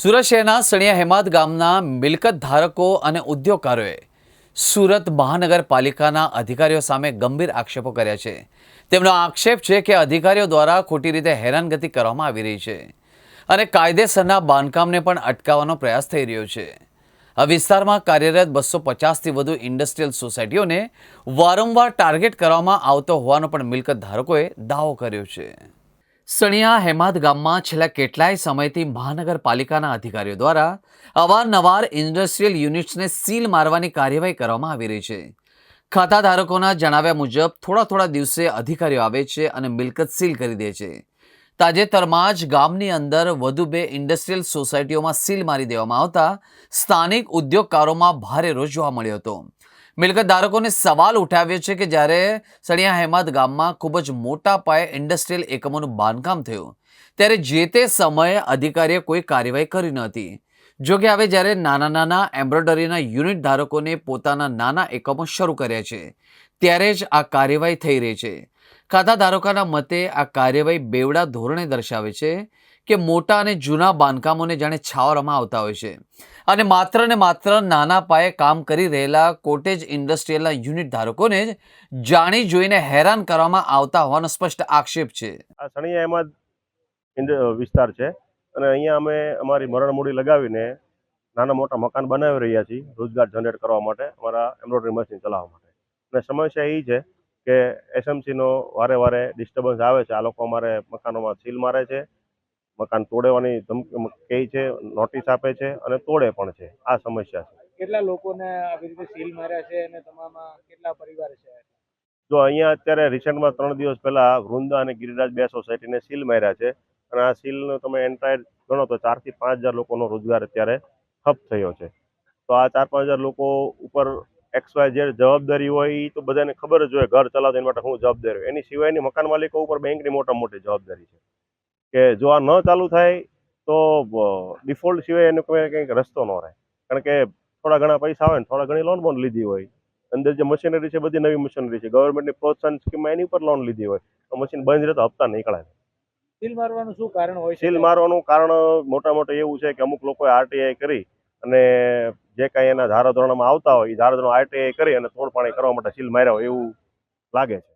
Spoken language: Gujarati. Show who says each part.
Speaker 1: સુરત શહેરના સણિયા હેમાદ ગામના મિલકત ધારકો અને ઉદ્યોગકારોએ સુરત મહાનગરપાલિકાના અધિકારીઓ સામે ગંભીર આક્ષેપો કર્યા છે. તેમનો આક્ષેપ છે કે અધિકારીઓ દ્વારા ખોટી રીતે હેરાનગતિ કરવામાં આવી રહી છે અને કાયદેસરના બાંધકામને પણ અટકાવવાનો પ્રયાસ થઈ રહ્યો છે. આ વિસ્તારમાં કાર્યરત બસો પચાસથી વધુ ઇન્ડસ્ટ્રીયલ સોસાયટીઓને વારંવાર ટાર્ગેટ કરવામાં આવતો હોવાનો પણ મિલકત ધારકોએ દાવો કર્યો છે. સણિયા હેમાદ ગામમાં છેલ્લા કેટલાય સમયથી મહાનગરપાલિકાના અધિકારીઓ દ્વારા અવારનવાર ઇન્ડસ્ટ્રીયલ યુનિટ્સને સીલ મારવાની કાર્યવાહી કરવામાં આવી રહી છે. ખાતા ધારકોના જણાવ્યા મુજબ થોડા થોડા દિવસે અધિકારીઓ આવે છે અને મિલકત સીલ કરી દે છે. તાજેતરમાં જ ગામની અંદર વધુ બે ઇન્ડસ્ટ્રીયલ સોસાયટીઓમાં સીલ મારી દેવામાં આવતા સ્થાનિક ઉદ્યોગકારોમાં ભારે રોષ જોવા મળ્યો હતો. મિલકત ધારકોને સવાલ ઉઠાવ્યો છે કે જ્યારે સણિયા હેમાદ ગામમાં ખૂબ જ મોટા પાયે ઇન્ડસ્ટ્રીયલ એકમોનું બાંધકામ થયું, ત્યારે જે તે સમયે અધિકારીએ કોઈ કાર્યવાહી કરી ન હતી. જો કે હવે જ્યારે નાના નાના એમ્બ્રોઇડરીના યુનિટ ધારકોને પોતાના નાના એકમો શરૂ કર્યા છે, ત્યારે જ આ કાર્યવાહી થઈ રહી છે. ખાતા ધારકોના મતે આ કાર્યવાહી બેવડા ધોરણે દર્શાવે છે કે મોટા અને જૂના બાંધકામોને જાણે છાવરમાં આવતા હોય છે. અને માત્ર ને માત્ર નાના પાયે કામ કરી રહેલા કોટેજ ઇન્ડસ્ટ્રીયલના યુનિટ ધારકોને જ જાણી જોઈને હેરાન કરવામાં આવતા હોવાનો સ્પષ્ટ આક્ષેપ છે.
Speaker 2: આ સણિયા અહેમદ વિસ્તાર છે. અને અહીંયા અમે અમારી મરણમૂડી લગાવીને નાના મોટા મકાન બનાવી રહ્યા છીએ, રોજગાર જનરેટ કરવા માટે, અમારા એમ્બ્રોઇડરી મશીન ચલાવવા માટે. અને સમસ્યા એ છે કે એસએમસીનો વારે વારે ડિસ્ટર્બન્સ આવે છે. આ લોકો અમારે મકાનોમાં સીલ મારે છે. મકાન તોડવાની ધમકી કહે છે નોટિસ આપે છે અને તોડે પણ છે. આ સમસ્યા છે.
Speaker 3: કેટલા લોકોને આવી રીતે સીલ માર્યા છે અને તમામાં કેટલા પરિવાર છે?
Speaker 2: જો અહીંયા અત્યારે રિસેન્ટમાં ત્રણ દિવસ પહેલા વૃંદા અને ગિરિરાજ બે સોસાયટીને સીલ માર્યા છે અને આ સીલનો તમે એન્ટાયર ગણો તો ચારથી પાંચ હજાર લોકોનો રોજગાર અત્યારે ઠપ થયો છે. તો આ ચાર પાંચ હજાર લોકો ઉપર એક્સ વાય જે જવાબદારી હોય એ તો બધાને ખબર જ હોય ઘર ચલાવતા એના માટે હું જવાબદારી એની સિવાયની મકાન માલિકો ઉપર બેંકની મોટા મોટી જવાબદારી છે. કે જો આ ન ચાલુ થાય તો ડિફોલ્ટ સિવાય એનો કોઈ કંઈક રસ્તો ન રહે. કારણ કે થોડા ઘણા પૈસા આવે ને થોડા ઘણી લોન બોન લીધી હોય. અંદર જે મશીનરી છે બધી નવી મશીનરી છે. ગવર્મેન્ટની પ્રોત્સાહન સ્કીમમાં એની ઉપર લોન લીધી હોય. તો મશીન બંધ રહે તો હપ્તા નીકળે
Speaker 3: સીલ મારવાનું શું કારણ હોય
Speaker 2: સીલ મારવાનું કારણ મોટા મોટા એવું છે કે અમુક લોકોએ આરટીઆઈ કરી અને જે કાંઈ એના ધારાધોરણમાં આવતા હોય એ ધારાધોરણ આરટીઆઈ કરી અને તોડપાણી કરવા માટે સીલ માર્યા હોય એવું લાગે છે.